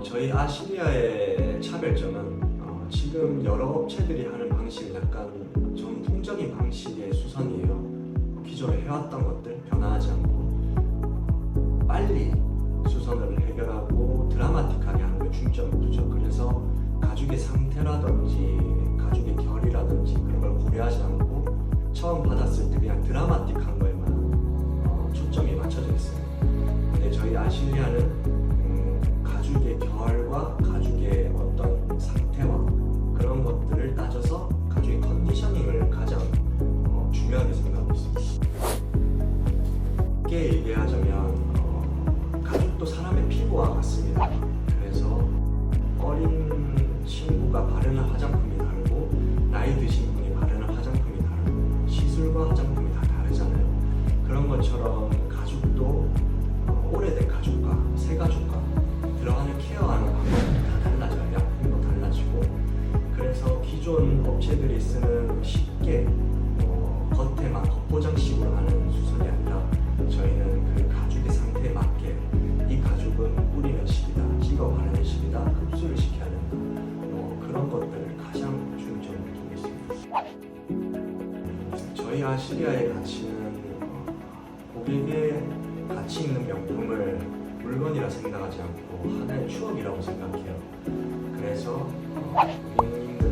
어, 저희 아시리아의 차별점은 어, 지금 여러 업체들이 하는 방식은 약간 전통적인 방식의 수선이에요. 기존에 해왔던 것들 변화하지 않고 빨리 수선을 해결하고 드라마틱하게 하는 게 중점을 두죠. 그래서 가죽의 상태라든지 가죽의 결이라든지 그런 걸 고려하지 않고 처음 받았을 때 그냥 드라마틱한 거에만 어, 초점이 맞춰져 있어요. 근데 저희 아실리아는 쉽게 얘기하자면 어, 가죽도 사람의 피부와 같습니다. 그래서 어린 친구가 바르는 화장품이 다르고 나이 드신 분이 바르는 화장품이 다르고 시술과 화장품이 다 다르잖아요. 그런 것처럼 가죽도 어, 오래된 가죽과 새 가죽과 들어가는 케어하는 방법이 다 달라져요. 약품도 달라지고 그래서 기존 업체들이 쓰는 쉽게 어, 겉에만 겉포장 식 저희 아시리아의 가치는 어, 고객의 가치 있는 명품을 물건이라 생각하지 않고 하나의 추억이라고 생각해요. 그래서 어, 고객